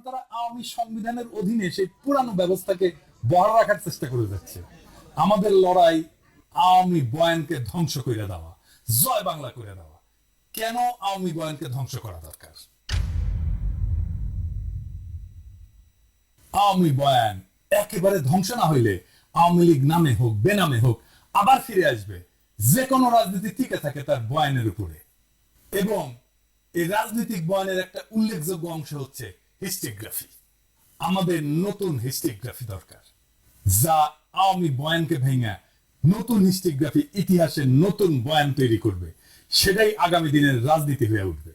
কারণ তারা আওয়ামী সংবিধানের অধীনে সেই পুরানো ব্যবস্থাকে বহাল রাখার চেষ্টা করে যাচ্ছে। আমাদের লড়াই আওয়ামী বয়ানকে ধ্বংস করে দেওয়া, জয় বাংলা করে দেওয়া। কেন আওয়ামী বয়ানকে ধ্বংস করা দরকার? আওয়ামী বয়ান একেবারে ধ্বংস না হইলে আওয়ামী লীগ নামে হোক, বেনামে হোক, আবার ফিরে আসবে। যে কোনো রাজনীতি টিকে থাকে তার বয়ানের উপরে। এবং এই রাজনৈতিক বয়ানের একটা উল্লেখযোগ্য অংশ হচ্ছে হিস্টোগ্রাফি। আমাদের নতুন হিস্টোগ্রাফি দরকার। যা আওয়ামী বয়ানকে ভেঙে নতুন হিস্টোগ্রাফি ইতিহাসের নতুন বয়ান তৈরি করবে। সেটাই আগামী দিনের রাজনীতি হয়ে উঠবে।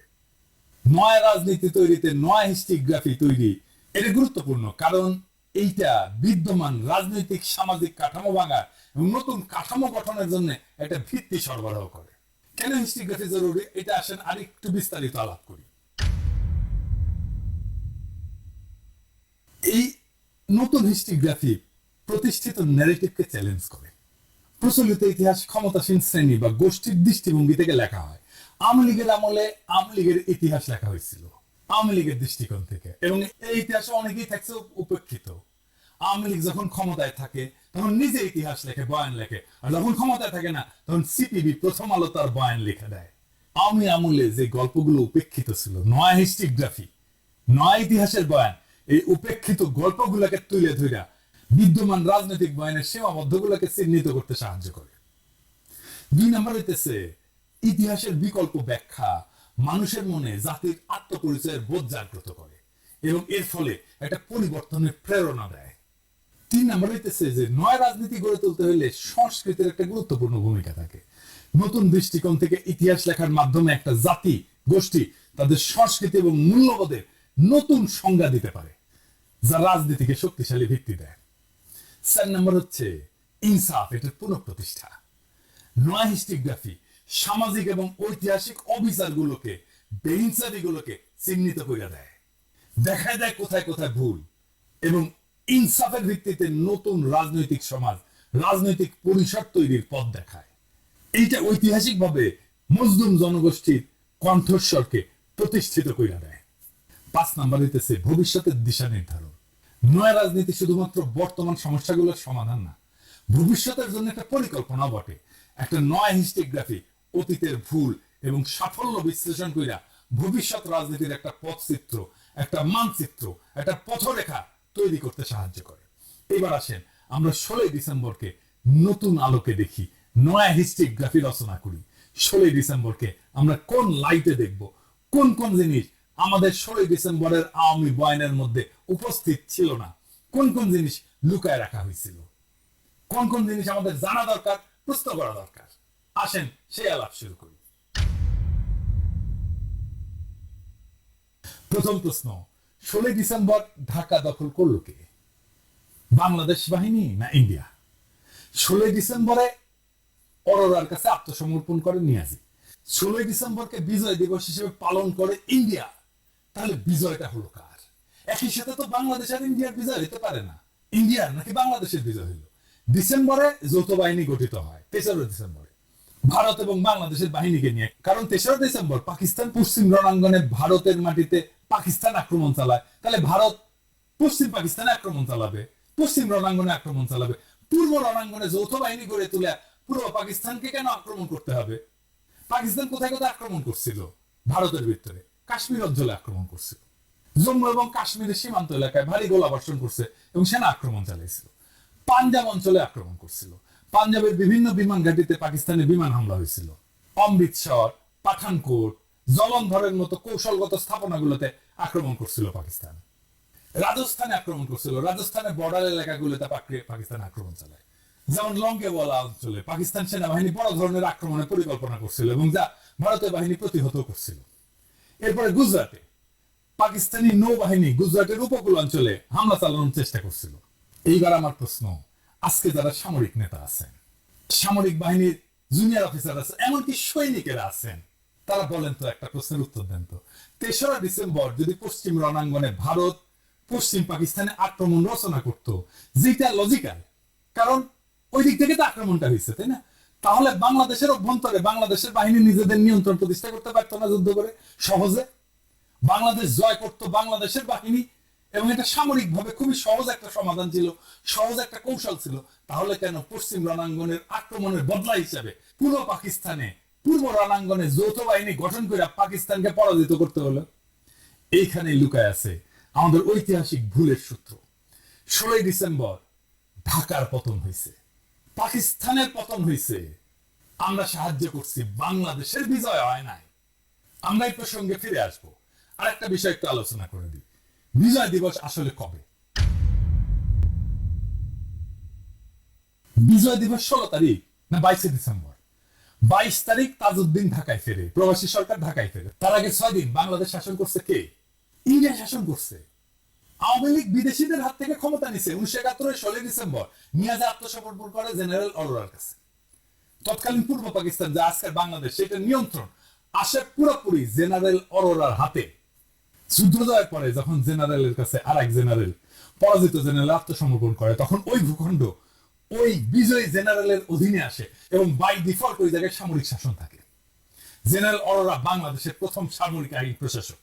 নয় রাজনীতি তৈরিতে নয় হিস্টোগ্রাফি তৈরি, এটা গুরুত্বপূর্ণ। কারণ এইটা বিদ্যমান রাজনৈতিক, সামাজিক কাঠামো ভাঙা এবং নতুন কাঠামো গঠনের জন্য একটা ভিত্তি সরবরাহ করে। কেন হিস্টোগ্রাফি জরুরি? এটা আসেন আরেকটু বিস্তারিত আলাপ করি এই নতুন হিস্টোগ্রাফি প্রতিষ্ঠিত ন্যারেটিভকে চ্যালেঞ্জ করে। প্রচলিত ইতিহাস ক্ষমতাসীন শ্রেণি বা গোষ্ঠীর দৃষ্টিভঙ্গি থেকে লেখা হয়। আওয়ামী লীগের আমলে আওয়ামী লীগের ইতিহাস লেখা হয়েছিল। আওয়ামী লীগের দৃষ্টিকোণ থেকে। এবং এই ইতিহাসে অনেকেই থাকছে উপেক্ষিত। আওয়ামী লীগ যখন ক্ষমতায় থাকে, তখন নিজে ইতিহাস লেখে, বয়ান লেখে। আর যখন ক্ষমতায় থাকে না, তখন সিপিবি প্রথম আলো তার বয়ান লিখে দেয়। আওয়ামী আমলে যে গল্পগুলো উপেক্ষিত ছিল, নয় হিস্টোগ্রাফি নয় ইতিহাসের বয়ান এই উপেক্ষিত গল্পগুলোকে তুলে ধরে বিদ্যমান রাজনৈতিক বয়ানের সীমাবদ্ধগুলোকে চিহ্নিত করতে সাহায্য করে। দুই নম্বর হইতেছে, ইতিহাসের বিকল্প ব্যাখ্যা মানুষের মনে জাতির আত্মপরিচয়ের বোধ জাগ্রত করে এবং এর ফলে একটা পরিবর্তনের প্রেরণা দেয়। তিন নম্বর হইতেছে যে, নয় রাজনীতি গড়ে তুলতে হলে সংস্কৃতির একটা গুরুত্বপূর্ণ ভূমিকা থাকে। নতুন দৃষ্টিকোণ থেকে ইতিহাস লেখার মাধ্যমে একটা জাতি, গোষ্ঠী তাদের সংস্কৃতি এবং মূল্যবোধের নতুন সংজ্ঞা দিতে পারে, যা রাজনীতিকে শক্তিশালী ভিত্তি দেয়। চার নম্বর হচ্ছে ইনসাফ এটার পুনঃপ্রতিষ্ঠা। নয় হিস্টোগ্রাফি সামাজিক এবং ঐতিহাসিক অবিচারগুলোকে বেহিংসারিগুলোকে চিহ্নিত করে দেয়। দেখায় দেয় কোথায় কোথায় ভুল, এবং ইনসাফের ভিত্তিতে নতুন রাজনৈতিক সমাজ, রাজনৈতিক পরিসর তৈরির পথ দেখায়। এইটা ঐতিহাসিকভাবে মজলুম জনগোষ্ঠীর কণ্ঠস্বরকে প্রতিষ্ঠিত করে দেয়। পাঁচ নাম্বার হইতেছে ভবিষ্যতের দিশা নির্ধারণ। নয় রাজনীতি শুধুমাত্র বর্তমান সমস্যাগুলোর সমাধান না, ভবিষ্যতের জন্য একটা পরিকল্পনা বটে। একটা নয় হিস্টোগ্রাফি, অতীতের ভুল এবং সাফল্য বিশ্লেষণ কইরা ভবিষ্যৎ রাজনীতির একটা পথচিত্র, একটা মানচিত্র, একটা পথরেখা তৈরি করতে সাহায্য করে। এবার আসেন আমরা ষোলোই ডিসেম্বরকে নতুন আলোকে দেখি, নয়া হিস্টোগ্রাফি রচনা করি। ষোলোই ডিসেম্বরকে আমরা কোন লাইটে দেখব, কোন কোন জিনিস আমাদের ষোলোই ডিসেম্বরের আওয়ামী বয়ানের মধ্যে উপস্থিত ছিল না। কোন কোন জিনিস লুকায় রাখা হয়েছিল? কোন কোন জিনিস আমাদের জানা দরকার, প্রশ্ন করা দরকার? আসেন, সেই আলাপ শুরু করি। প্রথম প্রশ্ন, ষোলোই ডিসেম্বর ঢাকা দখল করল কে? বাংলাদেশ বাহিনী না ইন্ডিয়া? ষোলোই ডিসেম্বরে অরোরার কাছে আত্মসমর্পণ করে নিয়াজি। ষোলোই ডিসেম্বরকে বিজয় দিবস হিসেবে পালন করে ইন্ডিয়া। তাহলে বিজয়টা হলো কার? একই সাথে তো বাংলাদেশ আর ইন্ডিয়ার বিজয় হতে পারে না। ইন্ডিয়ার নাকি বাংলাদেশের বিজয় হলো ডিসেম্বরে যৌথ বাহিনী গঠিত হয়, তেসরা ডিসেম্বরে। ভারত এবং বাংলাদেশের বাহিনীকে নিয়ে। কারণ তেসরা ডিসেম্বর পাকিস্তান পশ্চিম রণাঙ্গনে ভারতের মাটিতে পাকিস্তান আক্রমণ চালায়। তাহলে ভারত পশ্চিম পাকিস্তানে আক্রমণ চালাবে, পশ্চিম রণাঙ্গনে আক্রমণ চালাবে। পূর্ব রণাঙ্গনে যৌথ বাহিনী গড়ে তুলে পূর্ব পাকিস্তানকে কেন আক্রমণ করতে হবে? পাকিস্তান কোথায় কোথায় আক্রমণ করছিল ভারতের ভিতরে? কাশ্মীর অঞ্চলে আক্রমণ করছিল জম্মু এবং কাশ্মীরের সীমান্ত এলাকায় ভারী গোলাবর্ষণ করছে এবং সেনা আক্রমণ চালিয়েছিল পাঞ্জাব অঞ্চলে আক্রমণ করছিল। পাঞ্জাবের বিভিন্ন বিমান ঘাটিতে পাকিস্তানের বিমান হামলা হয়েছিল। অমৃতসর পাঠানকোট, জলন্ধরের মতো কৌশলগত স্থাপনাগুলোতে আক্রমণ করছিল পাকিস্তান। রাজস্থানে আক্রমণ করছিল। রাজস্থানের বর্ডার এলাকাগুলোতে পাক- পাকিস্তান আক্রমণ চালায়। যেমন লঙ্কেওয়ালা অঞ্চলে পাকিস্তান সেনাবাহিনী বড় ধরনের আক্রমণের পরিকল্পনা করছিল এবং যা ভারতীয় বাহিনী প্রতিহত করছিল। এরপরে গুজরাটে। পাকিস্তানি নৌবাহিনী গুজরাটের উপকূল অঞ্চলে হামলা চালানোর চেষ্টা করছিল। এইবার আমার প্রশ্ন, আজকে যারা সামরিক নেতা আছেন, সামরিক বাহিনীর জুনিয়র অফিসার আছে, এমনকি সৈনিকেরা আছেন, তারা বলেন তো, একটা প্রশ্নের উত্তর দেন তো। তেসরা ডিসেম্বর যদি পশ্চিম রণাঙ্গনে ভারত পশ্চিম পাকিস্তানে আক্রমণ রচনা করত, যেটা লজিক্যাল কারণ ওই দিক থেকে তো আক্রমণটা হয়েছে, তাই না? তাহলে বাংলাদেশের অভ্যন্তরে বাংলাদেশের বাহিনী নিজেদের নিয়ন্ত্রণ প্রতিষ্ঠা করতে পারতো না যুদ্ধ করে, সহজে। বাংলাদেশ জয় করত বাংলাদেশের বাহিনী, এবং এটা সামরিকভাবে খুবই সহজ একটা সমাধান ছিল, সহজ একটা কৌশল ছিল। তাহলে কেন পশ্চিম রণাঙ্গনের আক্রমণের বদলা হিসাবে পূর্ব পাকিস্তানে, পূর্ব রণাঙ্গনে যৌথ বাহিনী গঠন করে পাকিস্তানকে পরাজিত করতে হলো? এইখানে লুকায় আছে আমাদের ঐতিহাসিক ভুলের সূত্র। ষোলোই ডিসেম্বর ঢাকার পতন হয়েছে পাকিস্তানের পতন হয়েছে আমরা সাহায্য করছি, বাংলাদেশের বিজয় হয় নাই। আমরা এই প্রসঙ্গে ফিরে আসব। আর একটা বিষয় একটু আলোচনা করে দিই। বিজয় দিবস আসলে কবে? বিজয় দিবস ষোলো তারিখ না বাইশে ডিসেম্বর? বাইশ তারিখ তাজউদ্দিন ঢাকায় ফেরে, প্রবাসী সরকার ঢাকায় ফেরে। তার আগে ছয় দিন বাংলাদেশ শাসন করছে কে? ইন্ডিয়া শাসন করছে। আওয়ামী লীগ বিদেশিদের হাত থেকে ক্ষমতা নিছে, উনিশশো একাত্তরের ষোলোই ডিসেম্বর। নিয়াজে আত্মসমর্পণ করে জেনারেল অরোরার কাছে। তৎকালীন পূর্ব পাকিস্তান যা আজকের বাংলাদেশ, সেটা নিয়ন্ত্রণ, আসে পুরোপুরি জেনারেল অরোরার হাতে। যুদ্ধ জয়ের পরে যখন জেনারেলের কাছে আর এক জেনারেল, পরাজিত জেনারেল আত্মসমর্পণ করে, তখন ওই ভূখণ্ড, ওই বিজয়ী জেনারেলের অধীনে আসে এবং বাই ডিফল্ট ওই জায়গায় সামরিক শাসন থাকে। জেনারেল অরোরা বাংলাদেশের প্রথম সামরিক আইন প্রশাসক।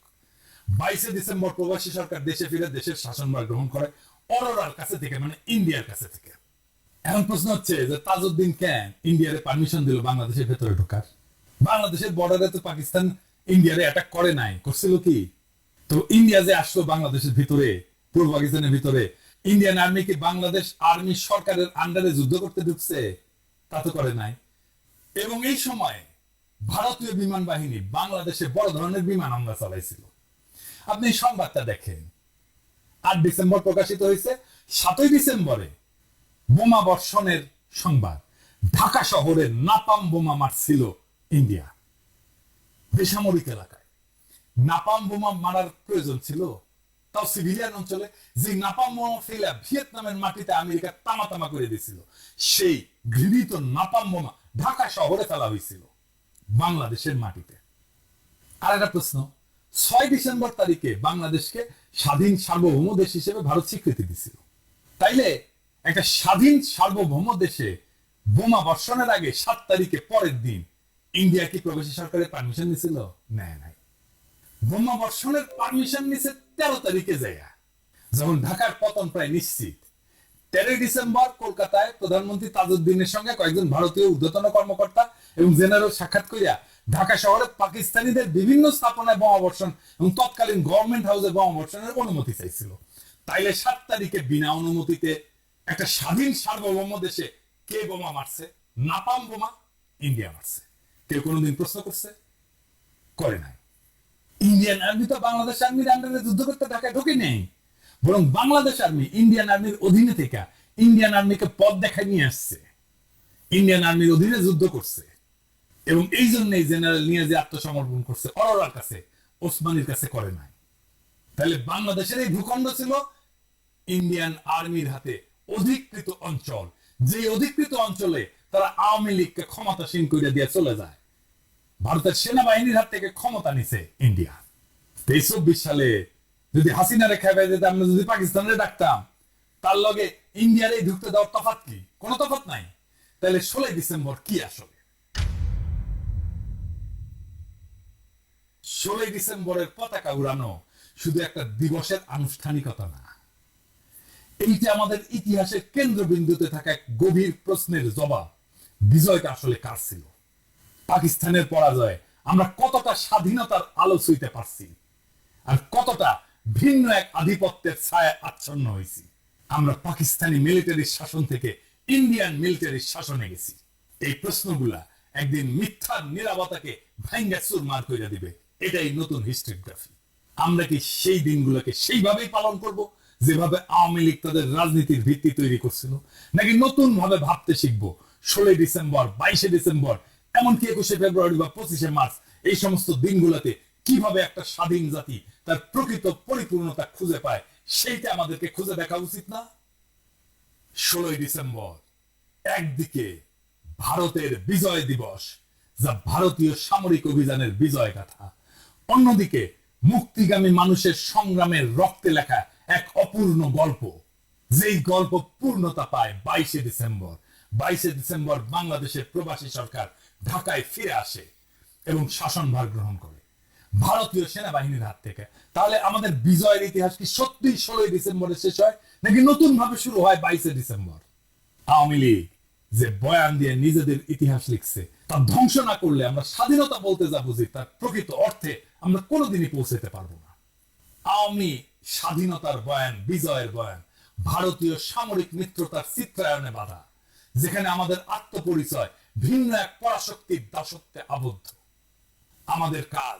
বাইশে ডিসেম্বর প্রবাসী সরকার দেশে ফিরে দেশের শাসনভার গ্রহণ করে অরোরার কাছে থেকে মানে ইন্ডিয়ার কাছে থেকে। এখন প্রশ্ন হচ্ছে যে তাজউদ্দিন কেন ইন্ডিয়ারে পারমিশন দিল বাংলাদেশের ভেতরে ঢোকার? বাংলাদেশের বর্ডারে তো পাকিস্তান ইন্ডিয়ারে অ্যাটাক করে নাই। করছিল কি? তো ইন্ডিয়া যে আসলো বাংলাদেশের ভিতরে, পূর্ব পাকিস্তানের ভিতরে, ইন্ডিয়ান আর্মি কি বাংলাদেশ আর্মি সরকারের আন্ডারে যুদ্ধ করতে ঢুকছে? তা তো করে নাই। এবং এই সময় ভারতীয় বিমান বাহিনী বাংলাদেশে বড় ধরনের বিমান হামলা চালাইছিল। আপনি সংবাদটা দেখেন। আট ডিসেম্বর প্রকাশিত হয়েছে। সাতই ডিসেম্বরে বোমা বর্ষণের সংবাদ। ঢাকা শহরে নাপাম বোমা মারছিল ইন্ডিয়া। বেসামরিক এলাকায়। নাপাম বোমা মারার প্রয়োজন ছিল। তাও সিভিলিয়ান অঞ্চলে যে নাপাম বোমা ফেলে ভিয়েতনামের মাটিতে আমেরিকা তামা তামা করে দিয়েছিল, সেই ঘৃণিত নাপাম বোমা ঢাকা শহরে ফেলা হয়েছিল বাংলাদেশের মাটিতে। আর একটা প্রশ্ন ছয় ডিসেম্বর তারিখে বাংলাদেশকে স্বাধীন সার্বভৌম দেশ হিসেবে ভারত স্বীকৃতি দিছিল। তাইলে একটা স্বাধীন সার্বভৌম দেশে বোমা বর্ষণের আগে সাত তারিখে পরের দিন ইন্ডিয়া কি প্রবাসী সরকারের পারমিশন নিছিল? নেয় নাই বোমা বর্ষণের পারমিশন নিছে তেরো তারিখে জায়গা যখন ঢাকার পতন প্রায় নিশ্চিত, তেরোই ডিসেম্বর কলকাতায় প্রধানমন্ত্রী তাজউদ্দিনের সঙ্গে কয়েকজন ভারতীয় ঊর্ধ্বতন কর্মকর্তা এবং জেনারেল সাক্ষাৎ করিয়া ঢাকা শহরে পাকিস্তানিদের বিভিন্ন স্থাপনায় বোমা বর্ষণ এবং তৎকালীন গভর্নমেন্ট হাউসে বোমা বর্ষণের অনুমতি চাইছিল। তাইলে সাত তারিখে বিনা অনুমতিতে একটা স্বাধীন সার্বভৌম দেশে কে বোমা মারছে? নাপাম বোমা, ইন্ডিয়া মারছে। কেউ কোনোদিন প্রশ্ন করছে? করে নাই। ইন্ডিয়ান আর্মি তো বাংলাদেশ আর্মির আন্ডারে যুদ্ধ করতে ঢাকায় ঢোকে নেই। বরং বাংলাদেশ আর্মি, ইন্ডিয়ান আর্মির অধীনে থেকে ইন্ডিয়ান আর্মিকে পথ দেখায় নিয়ে আসছে। ইন্ডিয়ান আর্মির অধীনে যুদ্ধ করছে। এবং এই জন্যই জেনারেল নিয়ে যে আত্মসমর্পণ করছে, অরোরার কাছে, ওসমানীর কাছে করে নাই। তাহলে বাংলাদেশের এই ভূখণ্ড ছিল ইন্ডিয়ান আর্মির হাতে অধিকৃত অঞ্চল। যে অধিকৃত অঞ্চলে তারা আওয়ামী লীগকে ক্ষমতাসীন করে দিয়ে চলে যায়, ভারতের সেনাবাহিনীর হাত থেকে ক্ষমতা নিছে ইন্ডিয়া। তেইশ চব্বিশ সালে যদি হাসিনারে খেয়ে যেতে আমরা যদি পাকিস্তানে ডাকতাম, তার লগে ইন্ডিয়ার এই ঢুকতে দেওয়ার তফাৎ কি? কোনো তফাত নাই। তাহলে ষোলোই ডিসেম্বর কি আসলে? ষোলোই ডিসেম্বরের পতাকা উড়ানো শুধু একটা দিবসের আনুষ্ঠানিকতা না। এইটা আমাদের ইতিহাসের কেন্দ্রবিন্দুতে থাকা এক গভীর প্রশ্নের জবাব বিজয়টা আসলে কার ছিল? পাকিস্তানের পরাজয় আমরা কতটা স্বাধীনতার আলো ছুঁইতে পারছি? আর কতটা ভিন্ন এক আধিপত্যের ছায়া আচ্ছন্ন হয়েছি? আমরা পাকিস্তানি মিলিটারির শাসন থেকে ইন্ডিয়ান মিলিটারির শাসনে গেছি। এই প্রশ্নগুলা একদিন মিথ্যার নিরাপত্তাকে ভাঙ্গা মার করে দিবে। এটাই নতুন হিস্ট্রিগ্রাফি আমরা কি সেই দিনগুলোকে সেইভাবেই পালন করব, যেভাবে আওয়ামী লীগ তাদের রাজনীতির ভিত্তি তৈরি করছিল, নাকি নতুন ভাবে ভাবতে শিখব, ষোলোই ডিসেম্বর, বাইশে ডিসেম্বর, এমনকি একুশে ফেব্রুয়ারি বা পঁচিশে মার্চ, এই সমস্ত দিনগুলোতে কীভাবে একটা স্বাধীন জাতি তার প্রকৃত পরিপূর্ণতা খুঁজে পায়, সেইটা আমাদেরকে খুঁজে দেখা উচিত না? ষোলোই ডিসেম্বর, একদিকে ভারতের বিজয় দিবস, যা ভারতীয় সামরিক অভিযানের বিজয় গাথা। অন্যদিকে, মুক্তিগামী মানুষের সংগ্রামের রক্তে লেখা এক অপূর্ণ গল্প, যেই গল্প পূর্ণতা পায় বাইশে ডিসেম্বর। বাইশে ডিসেম্বর বাংলাদেশের প্রবাসী সরকার ঢাকায় ফিরে আসে এবং শাসনভার গ্রহণ করে। ভারতীয় সেনাবাহিনীর হাত থেকে। তাহলে আমাদের বিজয়ের ইতিহাস কি সত্যি ষোলোই ডিসেম্বরে শেষ হয়, নাকি নতুন ভাবে শুরু হয় বাইশে ডিসেম্বর? আওয়ামী লীগ যে বয়ান দিয়ে নিজেদের ইতিহাস লিখছে, তা ধ্বংস না করলে আমরা স্বাধীনতা বলতে যা বুঝি, তার প্রকৃত অর্থে আমরা কোনোদিনই পৌঁছাতে পারব না। আওয়ামী স্বাধীনতার বয়ান, বিজয়ের বয়ান, ভারতীয় সামরিক মিত্রতার চিত্রায়নে বাধা, যেখানে আমাদের আত্মপরিচয় ভিন্ন এক পরাশক্তির দাসত্বে আবদ্ধ। আমাদের কাজ